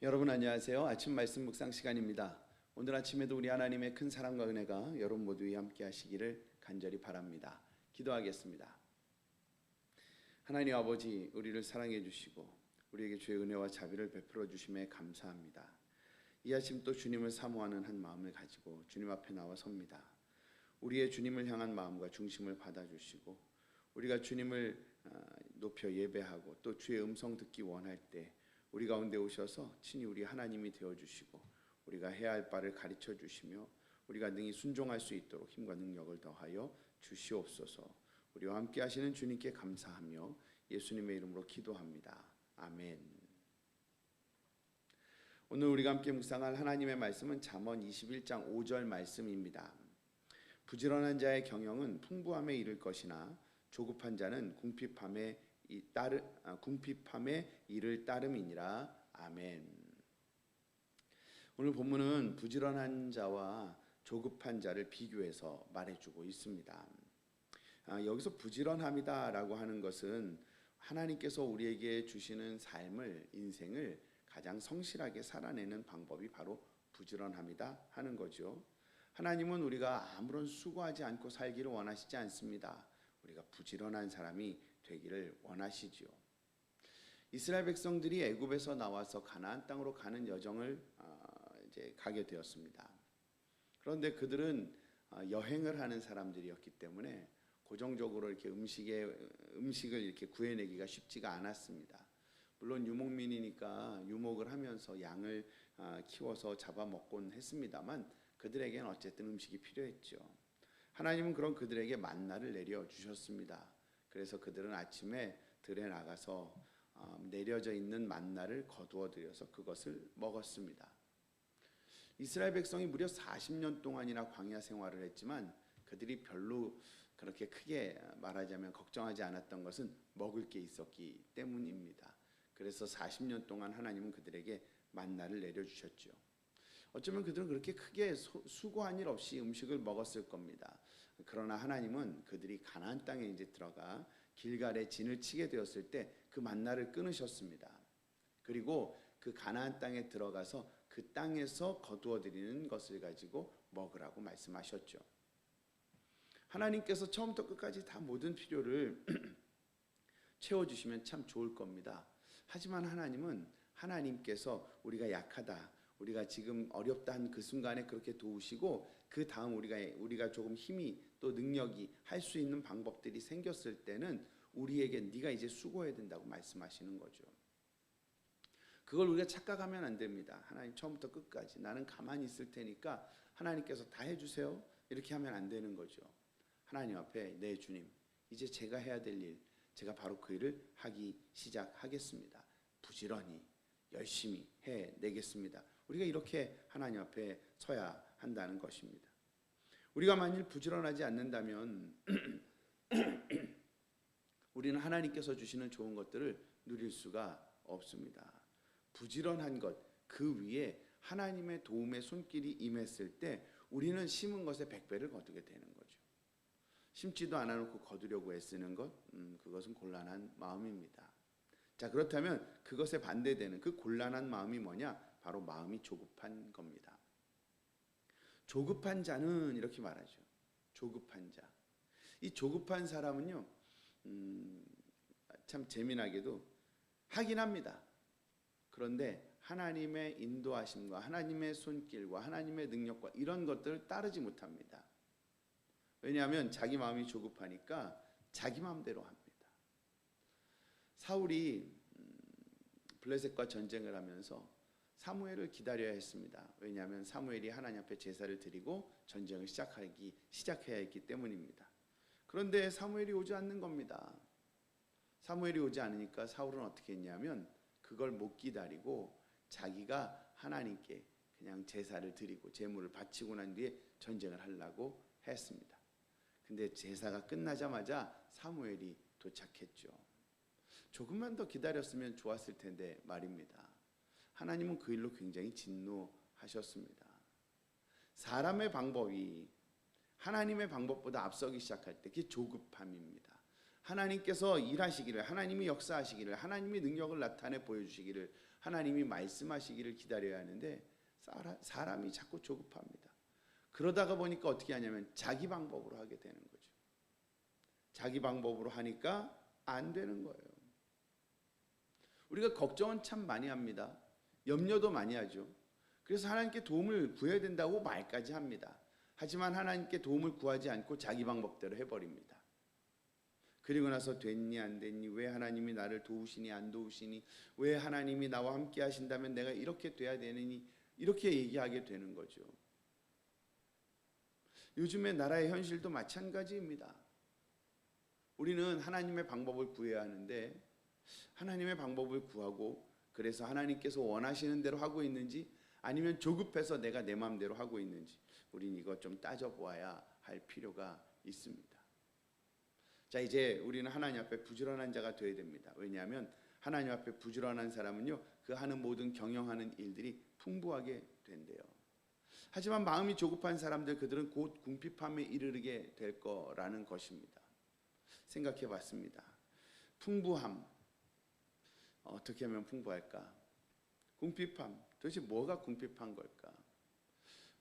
여러분 안녕하세요. 아침 말씀 묵상 시간입니다. 오늘 아침에도 우리 하나님의 큰 사랑과 은혜가 여러분 모두에 함께 하시기를 간절히 바랍니다. 기도하겠습니다. 하나님 아버지 우리를 사랑해 주시고 우리에게 주의 은혜와 자비를 베풀어 주심에 감사합니다. 이 아침 또 주님을 사모하는 한 마음을 가지고 주님 앞에 나와 섭니다. 우리의 주님을 향한 마음과 중심을 받아 주시고 우리가 주님을 아, 높여 예배하고 또 주의 음성 듣기 원할 때 우리 가운데 오셔서 친히 우리 하나님이 되어 주시고 우리가 해야 할 바를 가르쳐 주시며 우리가 능히 순종할 수 있도록 힘과 능력을 더하여 주시옵소서. 우리와 함께 하시는 주님께 감사하며 예수님의 이름으로 기도합니다. 아멘. 오늘 우리가 함께 묵상할 하나님의 말씀은 잠언 21장 5절 말씀입니다. 부지런한 자의 경영은 풍부함에 이를 것이나 조급한 자는 궁핍함에 이 따르 아, 궁핍함에 이를 따름이니라. 아멘. 오늘 본문은 부지런한 자와 조급한 자를 비교해서 말해주고 있습니다. 아, 여기서 부지런함이다라고 하는 것은 하나님께서 우리에게 주시는 삶을 인생을 가장 성실하게 살아내는 방법이 바로 부지런함이다 하는 거죠. 하나님은 우리가 아무런 수고하지 않고 살기를 원하시지 않습니다. 우리가 부지런한 사람이 되기를 원하시지요. 이스라엘 백성들이 애굽에서 나와서 가나안 땅으로 가는 여정을 어, 이제 가게 되었습니다. 그런데 그들은 어, 여행을 하는 사람들이었기 때문에 고정적으로 이렇게 음식에 음식을 이렇게 구해내기가 쉽지가 않았습니다. 물론 유목민이니까 유목을 하면서 양을 어, 키워서 잡아먹곤 했습니다만 그들에게는 어쨌든 음식이 필요했죠. 하나님은 그런 그들에게 만나를 내려 주셨습니다. 그래서 그들은 아침에 들에 나가서 어, 내려져 있는 만나를 거두어 들여서 그것을 먹었습니다. 이스라엘 백성이 무려 40년 동안이나 광야 생활을 했지만 그들이 별로 그렇게 크게 말하자면 걱정하지 않았던 것은 먹을 게 있었기 때문입니다. 그래서 40년 동안 하나님은 그들에게 만나를 내려 주셨죠. 어쩌면 그들은 그렇게 크게 수고한 일 없이 음식을 먹었을 겁니다. 그러나 하나님은 그들이 가나안 땅에 이제 들어가 길갈에 진을 치게 되었을 때 그 만나를 끊으셨습니다. 그리고 그 가나안 땅에 들어가서 그 땅에서 거두어 드리는 것을 가지고 먹으라고 말씀하셨죠. 하나님께서 처음부터 끝까지 다 모든 필요를 채워 주시면 참 좋을 겁니다. 하지만 하나님은 하나님께서 우리가 약하다. 우리가 지금 어렵다 한 그 순간에 그렇게 도우시고 그 다음 우리가 우리가 조금 힘이 또 능력이 할 수 있는 방법들이 생겼을 때는 우리에게 네가 이제 수고해야 된다고 말씀하시는 거죠. 그걸 우리가 착각하면 안 됩니다. 하나님 처음부터 끝까지 나는 가만히 있을 테니까 하나님께서 다 해주세요. 이렇게 하면 안 되는 거죠. 하나님 앞에 내 네, 주님 이제 제가 해야 될 일, 제가 바로 그 일을 하기 시작하겠습니다. 부지런히 열심히 해 내겠습니다. 우리가 이렇게 하나님 앞에 서야 한다는 것입니다. 우리가 만일 부지런하지 않는다면 우리는 하나님께서 주시는 좋은 것들을 누릴 수가 없습니다. 부지런한 것, 그 위에 하나님의 도움의 손길이 임했을 때 우리는 심은 것에 백배를 거두게 되는 거죠. 심지도 않아놓고 거두려고 애쓰는 것, 음, 그것은 곤란한 마음입니다. 자 그렇다면 그것에 반대되는 그 곤란한 마음이 뭐냐? 바로 마음이 조급한 겁니다. 조급한 자는 이렇게 말하죠. 조급한 자. 이 조급한 사람은요, 음, 참 재미나게도 하긴 합니다. 그런데 하나님의 인도하심과 하나님의 손길과 하나님의 능력과 이런 것들을 따르지 못합니다. 왜냐하면 자기 마음이 조급하니까 자기 마음대로 합니다. 사울이 음, 블레셋과 전쟁을 하면서 사무엘을 기다려야 했습니다. 왜냐하면 사무엘이 하나님 앞에 제사를 드리고 전쟁을 시작하기 시작해야 했기 때문입니다. 그런데 사무엘이 오지 않는 겁니다. 사무엘이 오지 않으니까 사울은 어떻게 했냐면 그걸 못 기다리고 자기가 하나님께 그냥 제사를 드리고 제물을 바치고 난 뒤에 전쟁을 하려고 했습니다. 근데 제사가 끝나자마자 사무엘이 도착했죠. 조금만 더 기다렸으면 좋았을 텐데 말입니다. 하나님은 그 일로 굉장히 진노하셨습니다. 사람의 방법이 하나님의 방법보다 앞서기 시작할 때 그게 조급함입니다. 하나님께서 일하시기를 하나님이 역사하시기를 하나님이 능력을 나타내 보여주시기를 하나님이 말씀하시기를 기다려야 하는데 사람이 자꾸 조급합니다. 그러다가 보니까 어떻게 하냐면 자기 방법으로 하게 되는 거죠. 자기 방법으로 하니까 안 되는 거예요. 우리가 걱정은 참 많이 합니다. 염려도 많이 하죠. 그래서 하나님께 도움을 구해야 된다고 말까지 합니다. 하지만 하나님께 도움을 구하지 않고 자기 방법대로 해버립니다. 그리고 나서 됐니 안 됐니 왜 하나님이 나를 도우시니 안 도우시니 왜 하나님이 나와 함께 하신다면 내가 이렇게 돼야 되느니 이렇게 얘기하게 되는 거죠. 요즘의 나라의 현실도 마찬가지입니다. 우리는 하나님의 방법을 구해야 하는데 하나님의 방법을 구하고 그래서 하나님께서 원하시는 대로 하고 있는지 아니면 조급해서 내가 내 마음대로 하고 있는지 우린 이것 좀 따져 보아야 할 필요가 있습니다. 자, 이제 우리는 하나님 앞에 부지런한 자가 되어야 됩니다. 왜냐하면 하나님 앞에 부지런한 사람은요, 그 하는 모든 경영하는 일들이 풍부하게 된대요. 하지만 마음이 조급한 사람들 그들은 곧 궁핍함에 이르게 될 거라는 것입니다. 생각해 봤습니다. 풍부함 어떻게 하면 풍부할까? 궁핍함 도대체 뭐가 궁핍한 걸까?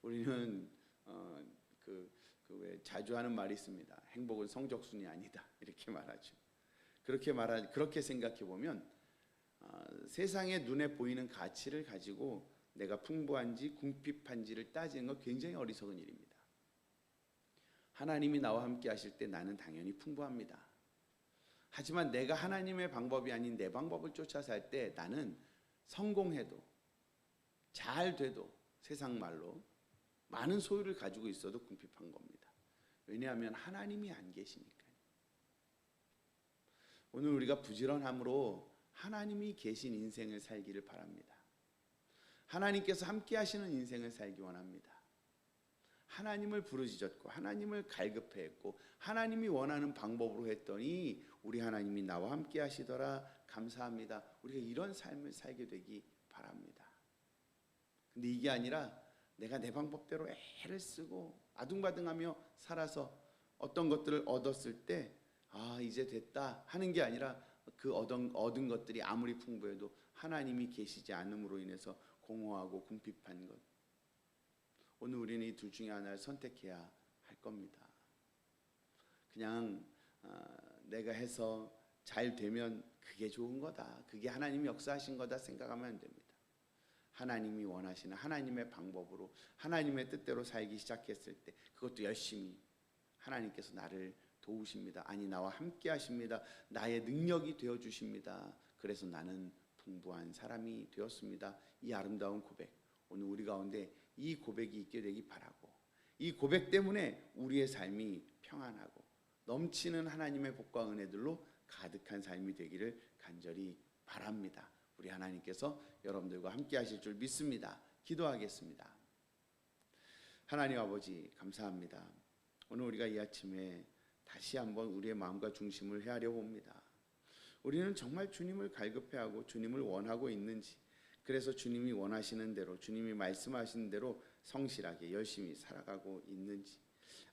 우리는 어, 그, 그왜 자주 하는 말이 있습니다. 행복은 성적순이 아니다 이렇게 말하죠. 그렇게 말하 그렇게 생각해 보면 어, 세상의 눈에 보이는 가치를 가지고 내가 풍부한지 궁핍한지를 따지는 건 굉장히 어리석은 일입니다. 하나님이 나와 함께 하실 때 나는 당연히 풍부합니다. 하지만 내가 하나님의 방법이 아닌 내 방법을 쫓아 살 때 나는 성공해도 잘 돼도 세상 말로 많은 소유를 가지고 있어도 궁핍한 겁니다. 왜냐하면 하나님이 안 계시니까요. 오늘 우리가 부지런함으로 하나님이 계신 인생을 살기를 바랍니다. 하나님께서 함께 하시는 인생을 살기 원합니다. 하나님을 부르짖었고 하나님을 갈급해했고 하나님이 원하는 방법으로 했더니 우리 하나님이 나와 함께 하시더라 감사합니다. 우리가 이런 삶을 살게 되기 바랍니다. 근데 이게 아니라 내가 내 방법대로 애를 쓰고 아둥바둥하며 살아서 어떤 것들을 얻었을 때 아 이제 됐다 하는 게 아니라 그 얻은, 얻은 것들이 아무리 풍부해도 하나님이 계시지 않음으로 인해서 공허하고 궁핍한 것 오늘 우리는 이 둘 중에 하나를 선택해야 할 겁니다. 그냥 어, 내가 해서 잘 되면 그게 좋은 거다. 그게 하나님이 역사하신 거다 생각하면 안 됩니다. 하나님이 원하시는 하나님의 방법으로 하나님의 뜻대로 살기 시작했을 때 그것도 열심히 하나님께서 나를 도우십니다. 아니 나와 함께 하십니다. 나의 능력이 되어 주십니다. 그래서 나는 풍부한 사람이 되었습니다. 이 아름다운 고백 오늘 우리 가운데 이 고백이 있게 되기 바라고 이 고백 때문에 우리의 삶이 평안하고 넘치는 하나님의 복과 은혜들로 가득한 삶이 되기를 간절히 바랍니다. 우리 하나님께서 여러분들과 함께 하실 줄 믿습니다. 기도하겠습니다. 하나님 아버지 감사합니다. 오늘 우리가 이 아침에 다시 한번 우리의 마음과 중심을 헤아려 봅니다. 우리는 정말 주님을 갈급해하고 주님을 원하고 있는지 그래서 주님이 원하시는 대로 주님이 말씀하시는 대로 성실하게 열심히 살아가고 있는지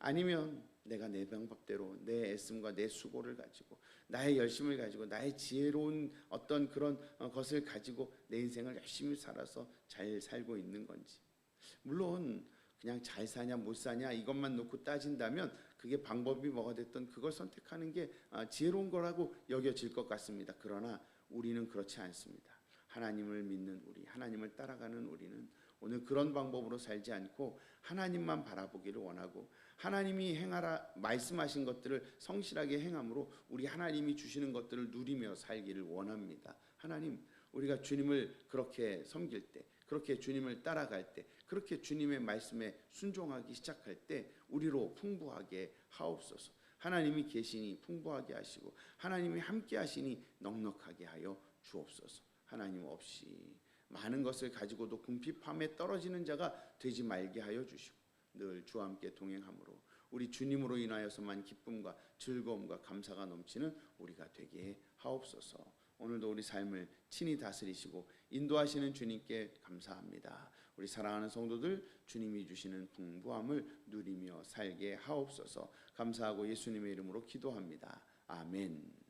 아니면 내가 내 방법대로 내 애씀과 내 수고를 가지고 나의 열심을 가지고 나의 지혜로운 어떤 그런 어, 것을 가지고 내 인생을 열심히 살아서 잘 살고 있는 건지 물론 그냥 잘 사냐 못 사냐 이것만 놓고 따진다면 그게 방법이 뭐가 됐든 그걸 선택하는 게 아, 지혜로운 거라고 여겨질 것 같습니다. 그러나 우리는 그렇지 않습니다. 하나님을 믿는 우리, 하나님을 따라가는 우리는 오늘 그런 방법으로 살지 않고 하나님만 바라보기를 원하고 하나님이 행하라 말씀하신 것들을 성실하게 행함으로 우리 하나님이 주시는 것들을 누리며 살기를 원합니다. 하나님, 우리가 주님을 그렇게 섬길 때, 그렇게 주님을 따라갈 때, 그렇게 주님의 말씀에 순종하기 시작할 때 우리로 풍부하게 하옵소서. 하나님이 계시니 풍부하게 하시고 하나님이 함께 하시니 넉넉하게 하여 주옵소서. 하나님 없이 많은 것을 가지고도 궁핍함에 떨어지는 자가 되지 말게 하여 주시고 늘 주와 함께 동행함으로 우리 주님으로 인하여서만 기쁨과 즐거움과 감사가 넘치는 우리가 되게 하옵소서. 오늘도 우리 삶을 친히 다스리시고 인도하시는 주님께 감사합니다. 우리 사랑하는 성도들 주님이 주시는 풍부함을 누리며 살게 하옵소서. 감사하고 예수님의 이름으로 기도합니다. 아멘.